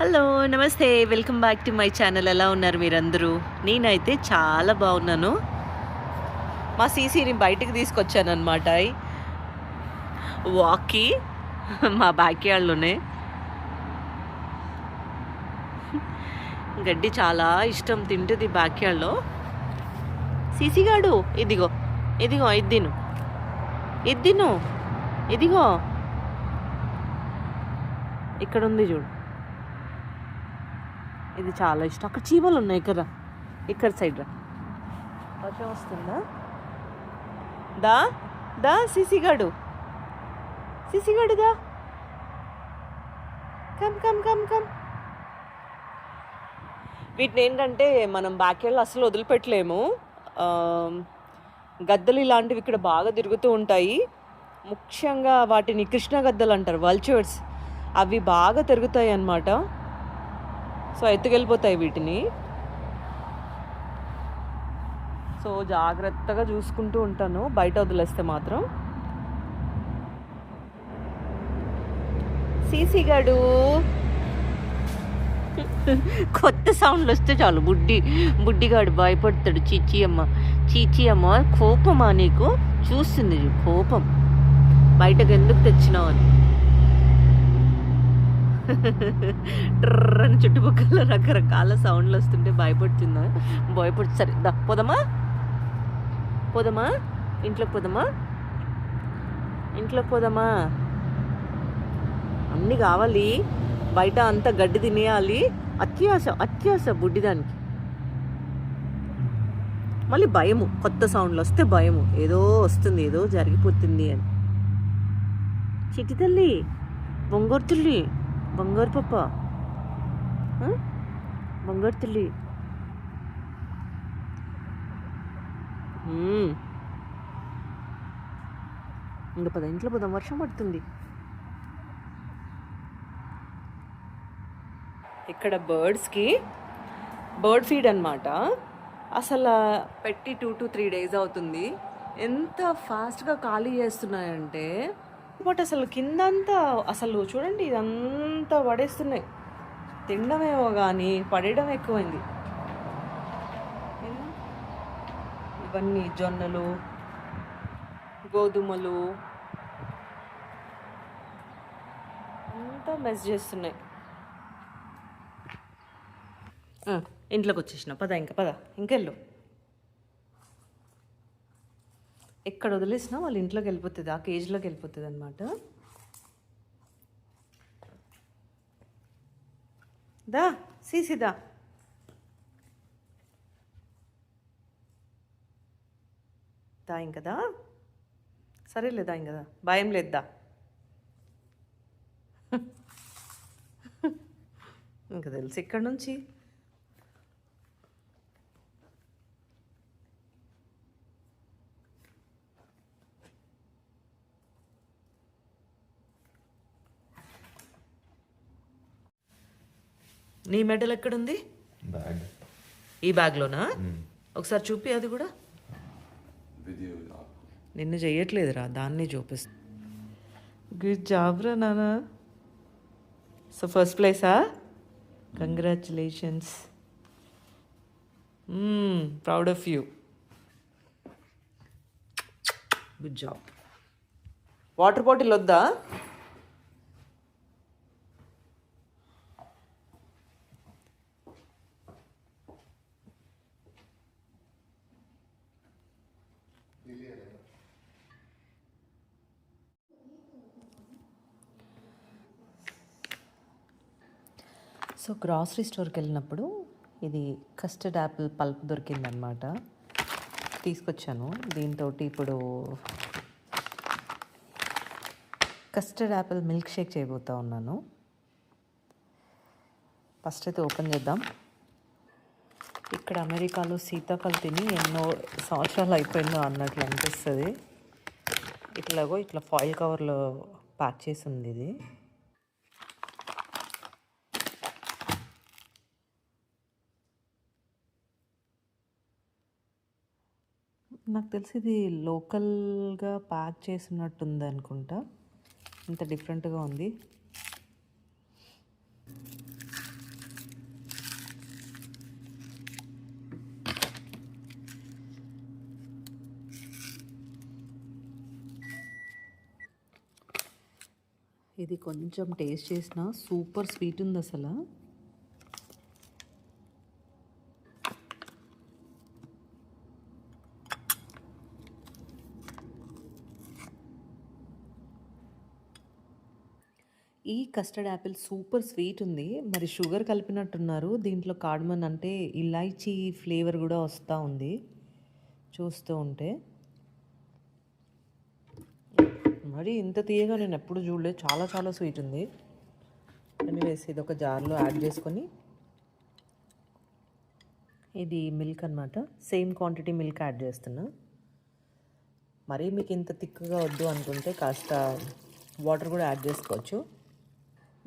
Hello నమస్తే. Welcome back to my channel. ఎలా ఉన్నారు మీరందరూ? నేనైతే చాలా బాగున్నాను. మా సీసీని బయటకు తీసుకొచ్చాను అనమాట వాక్కి మా బ్యాక్యార్డ్లోనే. గడ్డి చాలా ఇష్టం తింటుంది బ్యాక్యార్డ్లో. సీసీ సీసీగాడు ఇదిగో ఇదిగో ఇద్దిను ఇద్దిను ఇదిగో. ఇక్కడ ఉంది చూడు. ఇది చాలా ఇష్టం. అక్కడ చీమలు ఉన్నాయి ఇక్కడ ఇక్కడ సైడ్ రా. వర్షం వస్తుందా? దా దా సిసిగాడు. సిసిగాడు దా. కమ్ కమ్ కమ్ కమ్ వీటిని ఏంటంటే మనం బ్యాక్యార్డ్లో అసలు వదిలిపెట్టలేము. గద్దలు ఇలాంటివి ఇక్కడ బాగా తిరుగుతూ ఉంటాయి. ముఖ్యంగా వాటిని కృష్ణ గద్దలు అంటారు వల్చర్స్ అవి బాగా తిరుగుతాయి అన్నమాట. సో ఎత్తుకెళ్ళిపోతాయి వీటిని. సో జాగ్రత్తగా చూసుకుంటూ ఉంటాను. బయట వదిలేస్తే మాత్రం. సీసీ గడు. కొత్త సౌండ్లు వస్తే చాలు. బుడ్డి బుడ్డిగాడు భయపడతాడు. చీచీ అమ్మ చీచీ అమ్మ కోపమా నీకు? చూస్తుంది కోపం. బయటకు ఎందుకు తెచ్చినావు అని. ట్రర్ అని చుట్టుపక్కల రకరకాల సౌండ్లు వస్తుంటే భయపడుతుందా భయపడు సరే దా పోదమా? పోదమా? ఇంట్లోకి పోదమా? ఇంట్లోకి పోదామా? అన్నీ కావాలి. బయట అంతా గడ్డి తినేయాలి. అత్యాస అత్యాస బుడ్డిదానికి. మళ్ళీ భయము కొత్త సౌండ్లు వస్తే భయము. ఏదో వస్తుంది ఏదో జరిగిపోతుంది అని. చిట్టి తల్లి బొంగోరు తల్లి. బంగారు పప్ప? బంగారు తల్లి. ఇంకా పద ఇంట్లో పోదాం వర్షం పడుతుంది. ఇక్కడ బర్డ్స్కి బర్డ్ ఫీడ్ అనమాట అసలు పెట్టి టూ టు త్రీ డేస్ అవుతుంది. ఎంత ఫాస్ట్గా ఖాళీ చేస్తున్నాయంటే బట్ అసలు కిందంతా అసలు చూడండి ఇదంతా పడేస్తున్నాయి. తినడమేమో కానీ పడేయడం ఎక్కువైంది. ఇవన్నీ జొన్నలు గోధుమలు అంతా మెస్ చేస్తున్నాయి. ఇంట్లోకి వచ్చేసిన. పద ఇంకా పద ఇంకెళ్ళు. ఎక్కడ వదిలేసినా వాళ్ళ ఇంట్లోకి వెళ్ళిపోతుంది ఆ కేజ్లోకి వెళ్ళిపోతుంది అనమాట దా సీసీదా దా. ఇంకదా సరేలేదా ఇంకదా భయం లేద్దా ఇంకా తెలుసు ఇక్కడ నుంచి? నీ మెడల్ ఎక్కడుంది? బ్యాగ్. ఈ బ్యాగ్లోనా? ఒకసారి చూపి అది కూడా. నిన్ను చెయ్యట్లేదురా దాన్ని చూపిస్తా. గుడ్ జాబ్ రా నాన్న. So first ప్లేసా congratulations proud of you good job water bottle వద్దా? సో గ్రాసరీ స్టోర్కి వెళ్ళినప్పుడు ఇది కస్టర్డ్ యాపిల్ పల్ప్ దొరికిందనమాట తీసుకొచ్చాను. దీంతో ఇప్పుడు కస్టర్డ్ యాపిల్ మిల్క్ షేక్ చేయబోతా ఉన్నాను. ఫస్ట్ అయితే ఓపెన్ చేద్దాం. ఇక్కడ అమెరికాలో సీతాఫలం తిని ఎన్నో సంవత్సరాలు అయిపోయిందో అన్నట్లు అనిపిస్తుంది. ఇట్లాగో ఇట్లా ఫాయిల్ కవర్లో ప్యాక్ చేసి ఉంది ఇది. నాకు తెలిసి ఇది లోకల్గా ప్యాక్ చేసినట్టుంది అనుకుంటా. ఇంత డిఫరెంట్గా ఉంది. ఇది కొంచెం టేస్ట్ చేసిన సూపర్ స్వీట్ ఉంది అసలు. ఈ కస్టర్డ్ యాపిల్ సూపర్ స్వీట్ ఉంది. మరి షుగర్ కలిపినట్టున్నారు. దీంట్లో కార్డమన్ అంటే ఇలాచీ ఫ్లేవర్ కూడా వస్తూ ఉంది. చూస్తూ ఉంటే. మరి ఇంత తీయగా నేను ఎప్పుడు చూడలేదు. చాలా చాలా స్వీట్ ఉంది. ఎనీవేస్ ఇది ఒక జార్లో యాడ్ చేసుకొని. ఇది మిల్క్ అనమాట సేమ్ క్వాంటిటీ మిల్క్ యాడ్ చేస్తున్నా. మరీ మీకు ఇంత థిక్గా వద్దు అనుకుంటే కాస్త వాటర్ కూడా యాడ్ చేసుకోవచ్చు.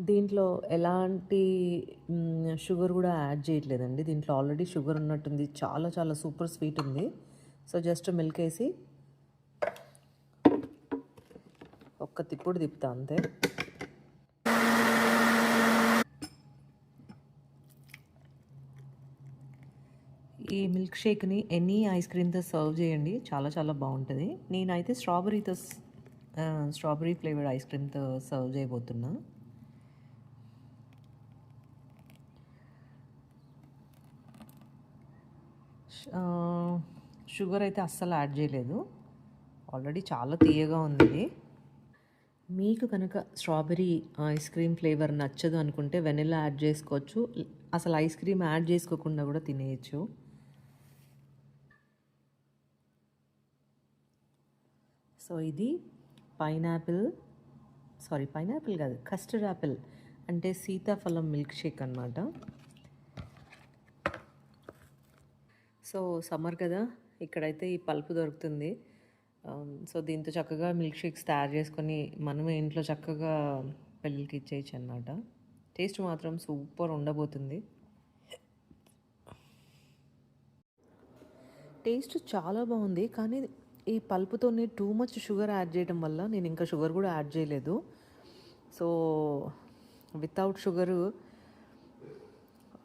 దీంట్లో ఎలాంటి షుగర్ కూడా యాడ్ చేయట్లేదండి. దీంట్లో ఆల్రెడీ షుగర్ ఉన్నట్టుంది. చాలా చాలా సూపర్ స్వీట్ ఉంది. సో జస్ట్ మిల్క్ వేసి ఒక్క తిప్పుడు తిప్పుతా అంతే. ఈ మిల్క్ షేక్ని ఎనీ ఐస్ క్రీమ్తో సర్వ్ చేయండి. చాలా చాలా బాగుంటుంది. నేనైతే స్ట్రాబెరీతో స్ట్రాబెరీ ఫ్లేవర్డ్ ఐస్ క్రీమ్తో సర్వ్ చేయబోతున్నా. షుగర్ అయితే అస్సలు యాడ్ చేయలేదు. ఆల్రెడీ చాలా తీయగా ఉంది. మీకు కనుక స్ట్రాబెరీ ఐస్ క్రీమ్ ఫ్లేవర్ నచ్చదు అనుకుంటే వెనిలా యాడ్ చేసుకోవచ్చు. అసలు ఐస్ క్రీమ్ యాడ్ చేసుకోకుండా కూడా తినేయచ్చు. సో ఇది పైనాపిల్ సారీ పైనాపిల్ కాదు కస్టర్డ్ యాపిల్ అంటే సీతాఫలం మిల్క్ షేక్ అనమాట సో సమ్మర్ కదా ఇక్కడైతే ఈ పల్పు దొరుకుతుంది. సో దీంతో చక్కగా మిల్క్ షేక్స్ తయారు చేసుకొని మనమే ఇంట్లో చక్కగా పిల్లలకి ఇచ్చేయచ్చు అనమాట టేస్ట్ మాత్రం సూపర్ ఉండబోతుంది. టేస్ట్ చాలా బాగుంది కానీ ఈ పల్పుతోనే టూ మచ్ షుగర్ యాడ్ చేయడం వల్ల నేను ఇంకా షుగర్ కూడా యాడ్ చేయలేదు. సో వితౌట్ షుగరు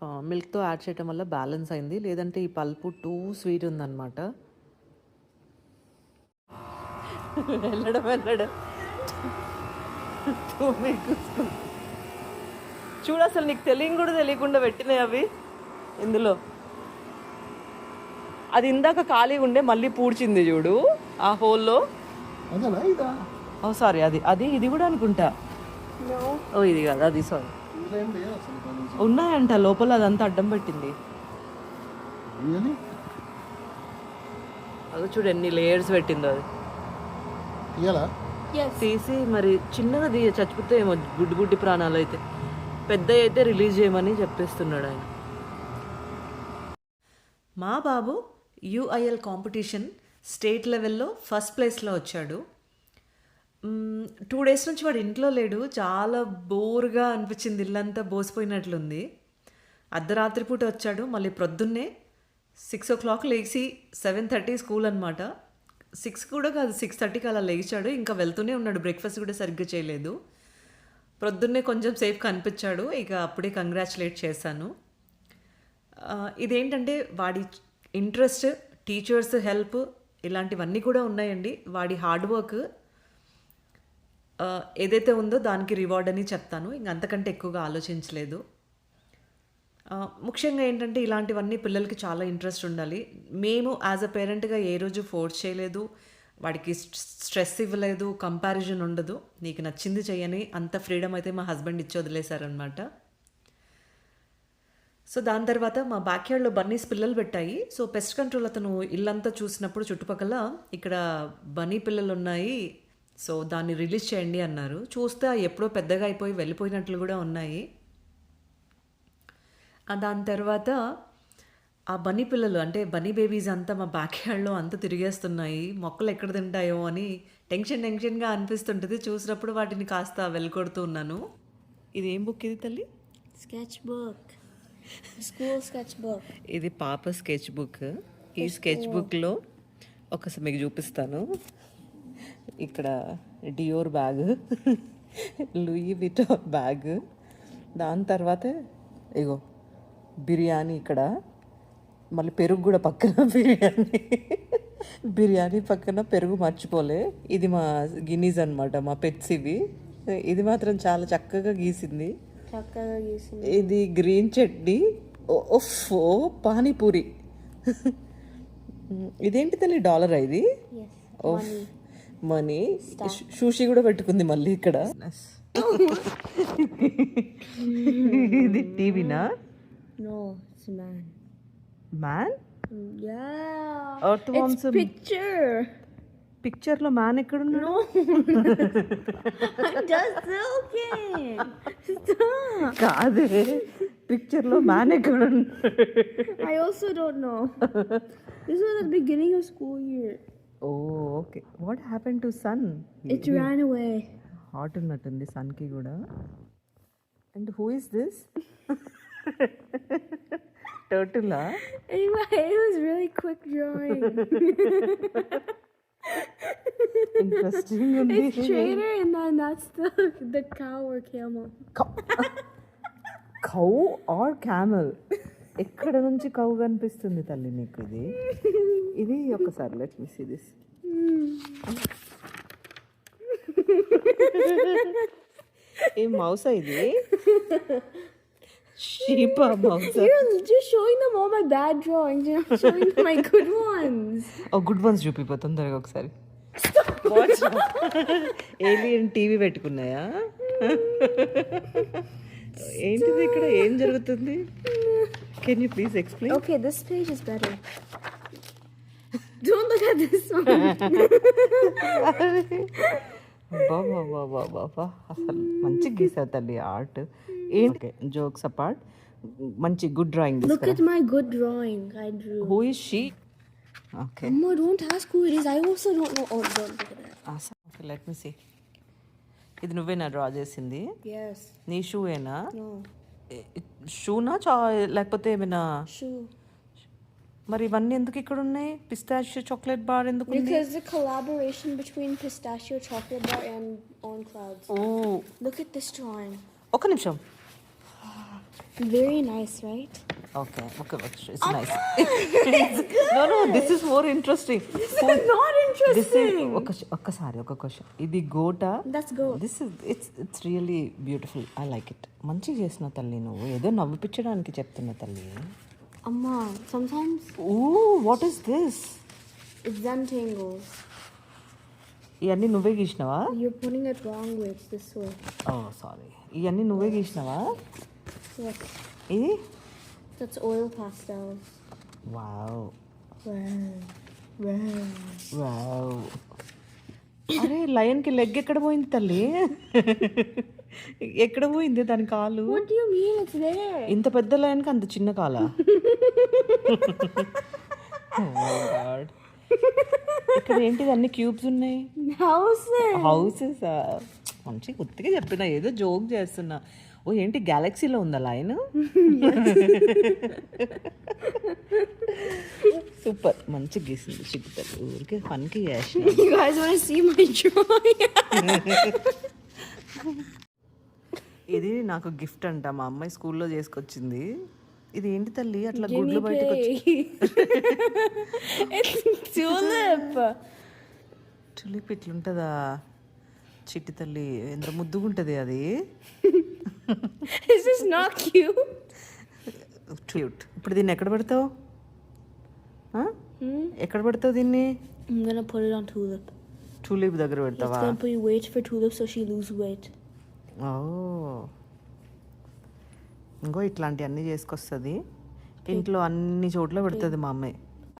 మిల్క్తో యాడ్ చేయడం వల్ల బ్యాలెన్స్ అయింది. లేదంటే ఈ పల్పు టూ స్వీట్ ఉందన్నమాట. వెళ్ళడం వెళ్ళడం. చూడు అసలు నీకు తెలియని కూడా తెలియకుండా పెట్టినాయి అవి. ఇందులో. అది ఇందాక ఖాళీగా ఉండే మళ్ళీ పూడ్చింది చూడు. ఆ హోల్లో. ఓ సారీ అది. అది ఇది కూడా అనుకుంటా. ఓ ఇది కాదు అది సారీ ఉన్నాయంట లోపల అదంతా అడ్డం పెట్టింది. అది చూడు ఎన్ని లేయర్స్ పెట్టిందో అది. తీసి మరి చిన్నగా తీయ చచ్చిపోతే ఏమో గుడ్డి గుడ్డి ప్రాణాలు అయితే. పెద్ద అయితే రిలీజ్ చేయమని చెప్పేస్తున్నాడు ఆయన. మా బాబు యుఐఎల్ కాంపిటీషన్ స్టేట్ లెవెల్లో ఫస్ట్ ప్లేస్లో వచ్చాడు. టూ డేస్ నుంచి వాడు ఇంట్లో లేడు. చాలా బోర్గా అనిపించింది. ఇల్లంతా బోసిపోయినట్లుంది. అర్ధరాత్రి పూట వచ్చాడు. మళ్ళీ ప్రొద్దున్నే సిక్స్ ఓ క్లాక్ లేచి సెవెన్ థర్టీ స్కూల్ అనమాట సిక్స్ కూడా కాదు సిక్స్ థర్టీకి అలా లేచాడు. ఇంకా వెళ్తూనే ఉన్నాడు. బ్రేక్ఫాస్ట్ కూడా సరిగ్గా చేయలేదు. ప్రొద్దున్నే కొంచెం సేఫ్ కనిపించాడు. ఇక అప్పుడే కంగ్రాచులేట్ చేశాను. ఇదేంటంటే వాడి ఇంట్రెస్ట్ టీచర్స్ హెల్ప్ ఇలాంటివన్నీ కూడా ఉన్నాయండి. వాడి హార్డ్ వర్క్ ఏదైతే ఉందో దానికి రివార్డ్ అని చెప్తాను. ఇంక అంతకంటే ఎక్కువగా ఆలోచించలేదు. ముఖ్యంగా ఏంటంటే ఇలాంటివన్నీ పిల్లలకి చాలా ఇంట్రెస్ట్ ఉండాలి. మేము యాజ్ అ పేరెంట్గా ఏ రోజు ఫోర్స్ చేయలేదు. వాడికి స్ట్రెస్ ఇవ్వలేదు. కంపారిజన్ ఉండదు. నీకు నచ్చింది చేయని అంత ఫ్రీడమ్ అయితే మా హస్బెండ్ ఇచ్చి వదిలేశారనమాట సో దాని తర్వాత మా బ్యాక్యార్డ్లో బన్నీస్ పిల్లలు పెట్టాయి. సో పెస్ట్ కంట్రోల్ అతను ఇల్లంతా చూసినప్పుడు చుట్టుపక్కల ఇక్కడ బన్నీ పిల్లలు ఉన్నాయి. సో దాన్ని రిలీజ్ చేయండి అన్నారు. చూస్తే ఎప్పుడో పెద్దగా అయిపోయి వెళ్ళిపోయినట్లు కూడా ఉన్నాయి. దాని తర్వాత ఆ బన్నీ పిల్లలు అంటే బన్నీ బేబీస్ అంతా మా బ్యాక్ యార్డ్లో అంతా తిరిగేస్తున్నాయి. మొక్కలు ఎక్కడ తింటాయో అని టెన్షన్ టెన్షన్గా అనిపిస్తుంటుంది. చూసినప్పుడు వాటిని కాస్త వెళ్ళకొడుతూ ఉన్నాను. ఇది ఏం బుక్ ఇది తల్లి? Sketchbook. School sketchbook. ఇది పాప స్కెచ్ బుక్. ఈ స్కెచ్ బుక్లో ఒకసారి మీకు చూపిస్తాను. ఇక్కడ Dior bag Louis Vuitton bag దాని తర్వాత ఇగో బిర్యానీ ఇక్కడ. మళ్ళీ పెరుగు కూడా పక్కన బిర్యానీ. బిర్యానీ పక్కన పెరుగు మర్చిపోలే. ఇది మా గిన్నీస్ అనమాట మా పెట్స్ ఇవి. ఇది మాత్రం చాలా చక్కగా గీసింది. చక్కగా గీసింది. ఇది గ్రీన్ చట్నీ ఓఫో పానీపూరి. ఇదేంటి తల్లి డాలర్ ఇది? ఓఫ్ మనీ. షూషి కూడా పెట్టుకుంది మళ్ళీ ఇక్కడ. ఇది టీవీనా no? Man man worms it's picture పిక్చర్లో మ్యాన్ joking. Stop. కాదే. పిక్చర్లో మ్యాన్ ఎక్కడున్నాడు? I also don't know. This was the beginning of school year. Oh okay what happen to sun It ran away. Hot ఉన్నట్టుంది sun కి కూడా and who is this tortilla Anyway, it was really quick drawing. Interesting ఉంది it's trader, and then that's the the cow or camel. Cow or camel ఎక్కడ నుంచి cow కనిపిస్తుంది తల్లి నీకు ఇది? ఇది ఒకసారి let me see this a మౌసా ఇది? షీపా మౌసా? You're just showing them all my bad drawings. You're not showing them my good ones. Oh good ones చూపిపో తొందరగా ఒకసారి. Alien TV పెట్టుకున్నాయా? ఏంటిది ఇక్కడ? ఏం జరుగుతుంది? Can you please explain Okay, this page is better. Don't look at this one. బాబా బాబా బాబా అసలు మంచి గీసావు తల్లి ఆర్ట్ ఏంటి జోక్స్ అపార్ట్ మంచి good drawing Look at my good drawing I drew. Who is she okay Amma, don't ask who it is. I also don't know. Oh, don't look at that. Okay let me see ఇది నువ్వేనా draw చేసింది Yes. నీ షూయేనా No. షూనా చా లేకపోతే ఏమైనా? Shoe. మరి ఇవన్నీ ఎందుకు ఇక్కడ ఉన్నాయి? పిస్తాషియో చాక్లెట్ బార్ ఎందుకు because the collaboration between pistachio chocolate bar and on clouds oh. Look at this drawing ఒక నిమిషం. Very nice, right? Okay okay it's nice no no this is more interesting Not interesting. ఒక ఒక్కసారి ఒక question ఇది గోటా That's good. This is it's it's really beautiful I like it మంచిగా చేసిన తల్లి నువ్వు ఏదో నవ్విపించడానికి చెప్తున్న తల్లి Amma, sometimes oh what is this it's Zentangles. ఇవన్నీ నువ్వే గీసినావా You're putting it wrong way. It's this way. Oh sorry ఇవన్నీ నువ్వే గీసినావా Look, ఇది that's oil pastels. Wow Wow. Wow. Wow అరే లయన్కి లెగ్ ఎక్కడ పోయింది తల్లి? ఎక్కడ పోయింది దాని కాలు? What do you mean it's there? ఇంత పెద్ద లయన్కి అంత చిన్న కాల? ఇక్కడ ఏంటిది? అన్ని క్యూబ్స్ ఉన్నాయి? Houses. హౌసెస్ మంచి గుర్తుగా చెప్పిన ఏదో జోక్ చేస్తున్నా. ఓ ఏంటి గ్యాలక్సీలో ఉందా లైన్ సూపర్ మంచి గీసింది చిక్కుతారు ఊరికే ఫన్కి? ఇది నాకు గిఫ్ట్ అంట. మా అమ్మాయి స్కూల్లో చేసుకొచ్చింది. ఇది ఏంటి తల్లి? అట్లా గుడ్లు బయటకు ఇట్లుంటుందా? చిట్టి తల్లి ఎంత ముద్దుగుంటుంది అది. Is this not cute? Cute ఇప్పుడు దీన్ని ఎక్కడ పెడతావు? ఆ? ఎక్కడ పెడతావు దీన్ని? I'm gonna put it on tulip. Tulip దగ్గర It's పెడతావా? gonna put weight for tulip so she lose weight. ఓ. ఇంకో ఇట్లాంటివన్నీ చేసుకొస్తుంది. ఇంట్లో అన్ని చోట్ల పెడుతుంది మా అమ్మాయి